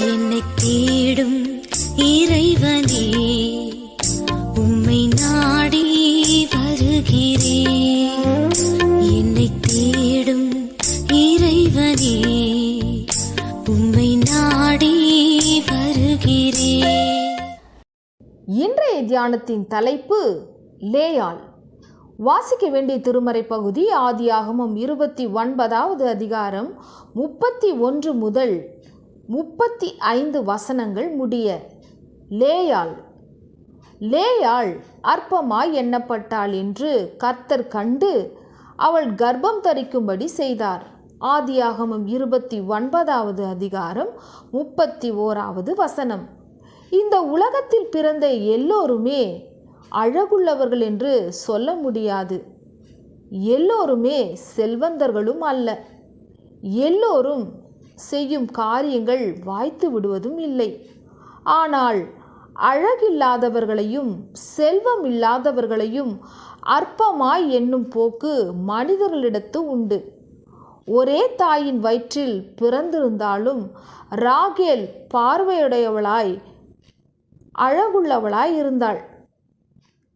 என்னை தேடும் இறைவனே உம்மை நாடி வருகிறேன் என்னை தேடும் இறைவனே உம்மை நாடி வருகிறேன் இன்றைய தியானத்தின் தலைப்பு லேயாள். வாசிக்க வேண்டிய திருமறை பகுதி ஆதியாகமும் இருபத்தி ஒன்பதாவது அதிகாரம் முப்பத்தி ஒன்று முதல் முப்பத்தி ஐந்து வசனங்கள் முடிய லேயாள் லேயாள் அற்பமாய் எண்ணப்பட்டாள் என்று கர்த்தர் கண்டு அவள் கர்ப்பம் தரிக்கும்படி செய்தார். ஆதியாகமம் இருபத்தி ஒன்பதாவது அதிகாரம் முப்பத்தி ஓராவது வசனம். இந்த உலகத்தில் பிறந்த எல்லோருமே அழகுள்ளவர்கள் என்று சொல்ல முடியாது. எல்லோருமே செல்வந்தர்களும் அல்ல. எல்லோரும் செய்யும் காரியங்கள் வாய்த்து விடுவதும் இல்லை. ஆனால் அழகில்லாதவர்களையும் செல்வம் இல்லாதவர்களையும் அற்பமாய் என்னும் போக்கு மனிதர்களிடத்து உண்டு. ஒரே தாயின் வயிற்றில் பிறந்திருந்தாலும் ராகேல் பார்வையுடையவளாய் அழகுள்ளவளாய் இருந்தாள்.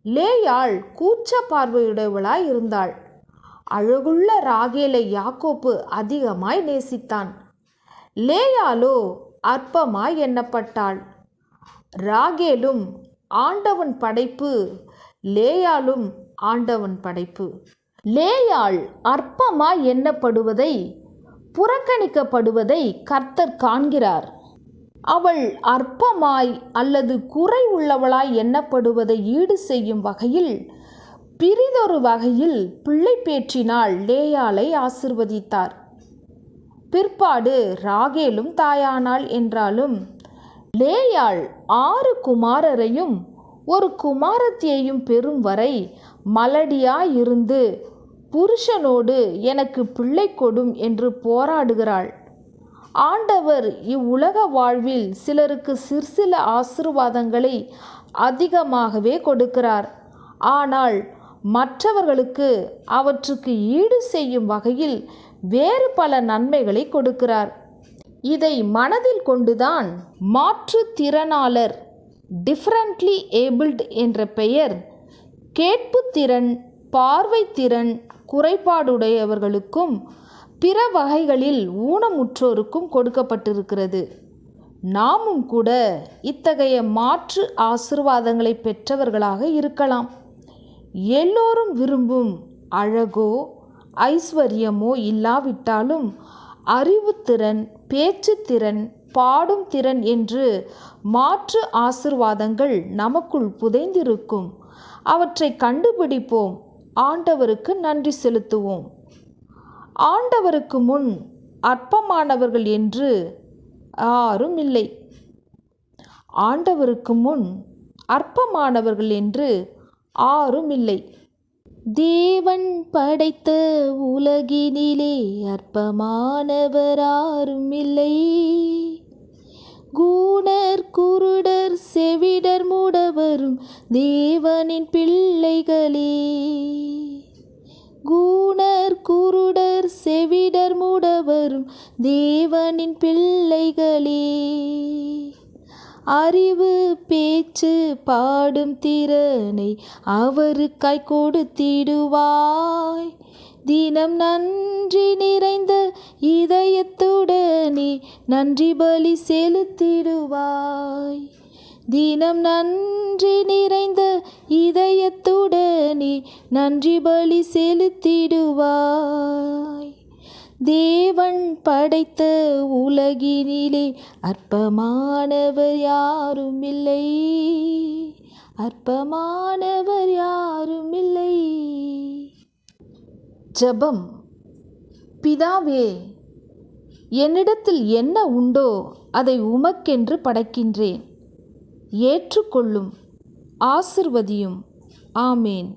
லேயாள் கூச்ச பார்வையுடையவளாய் இருந்தாள். அழகுள்ள ராகேலை யாக்கோப்பு அதிகமாய் நேசித்தான். லேயாலோ அற்பமாய் எண்ணப்பட்டாள். ராகேலும் ஆண்டவன் படைப்பு லேயாலும் ஆண்டவன் படைப்பு. லேயாள் அற்பமாய் எண்ணப்படுவதை புறக்கணிக்கப்படுவதை கர்த்தர் காண்கிறார். அவள் அற்பமாய் அல்லது குறை உள்ளவளாய் எண்ணப்படுவதை ஈடு செய்யும் வகையில் பிரிதொரு வகையில் பிள்ளை பேற்றினால் லேயாளை ஆசிர்வதித்தார். பிற்பாடு ராகேலும் தாயானாள் என்றாலும் லேயாள் ஆறு குமாரரையும் ஒரு குமாரத்தியையும் பெறும் வரை மலடியாயிருந்து புருஷனோடு எனக்கு பிள்ளை கொடும் என்று போராடுகிறாள். ஆண்டவர் இவ்வுலக வாழ்வில் சிலருக்கு சிற்சில ஆசிர்வாதங்களை அதிகமாகவே கொடுக்கிறார். ஆனால் மற்றவர்களுக்கு அவற்றுக்கு ஈடு செய்யும் வகையில் வேறு பல நன்மைகளை கொடுக்கிறார். இதை மனதில் கொண்டுதான் மாற்றுத்திறனாளர் டிஃப்ரெண்ட்லி ஏபிள்ட் என்ற பெயர் கேட்புத்திறன் பார்வைத்திறன் குறைபாடுடையவர்களுக்கும் பிற வகைகளில் ஊனமுற்றோருக்கும் கொடுக்கப்பட்டிருக்கிறது. நாமும் கூட இத்தகைய மாற்று ஆசிர்வாதங்களை பெற்றவர்களாக இருக்கலாம். எல்லோரும் விரும்பும் அழகோ ஐஸ்வர்யமோ இல்லாவிட்டாலும் அறிவுத்திறன் பேச்சுத்திறன் பாடும் திறன் என்று மாற்று ஆசிர்வாதங்கள் நமக்குள் புதைந்திருக்கும். அவற்றை கண்டுபிடிப்போம். ஆண்டவருக்கு நன்றி செலுத்துவோம். ஆண்டவருக்கு முன் அற்பமானவர்கள் என்று யாரும் இல்லை ஆண்டவருக்கு முன் அற்பமானவர்கள் என்று ஆறும் இல்லை தேவன் படைத்த உலகினிலே அற்பமானவராரும் இல்லை கூணர் குருடர் செவிடர் மூடவரும் தேவனின் பிள்ளைகளே. கூணர் குருடர் செவிடர் மூடவரும் தேவனின் பிள்ளைகளே. அறி பாடும் திறனை அவருக்காய் கொடுத்திடுவாய். தினம் நன்றி நிறைந்த இதயத்துடனே நன்றி பலி செலுத்திடுவாய். தினம் நன்றி நிறைந்த இதயத்துடனே நன்றி பலி செலுத்திடுவாய். தேவன் படைத்த உலகினிலே அற்பமானவர் யாரும் இல்லை அற்பமானவர் யாரும் இல்லை ஜபம். பிதாவே என்னிடத்தில் என்ன உண்டோ அதை உமக்கென்று படைக்கின்றேன். ஏற்றுக்கொள்ளும் ஆசிர்வதியும். ஆமேன்.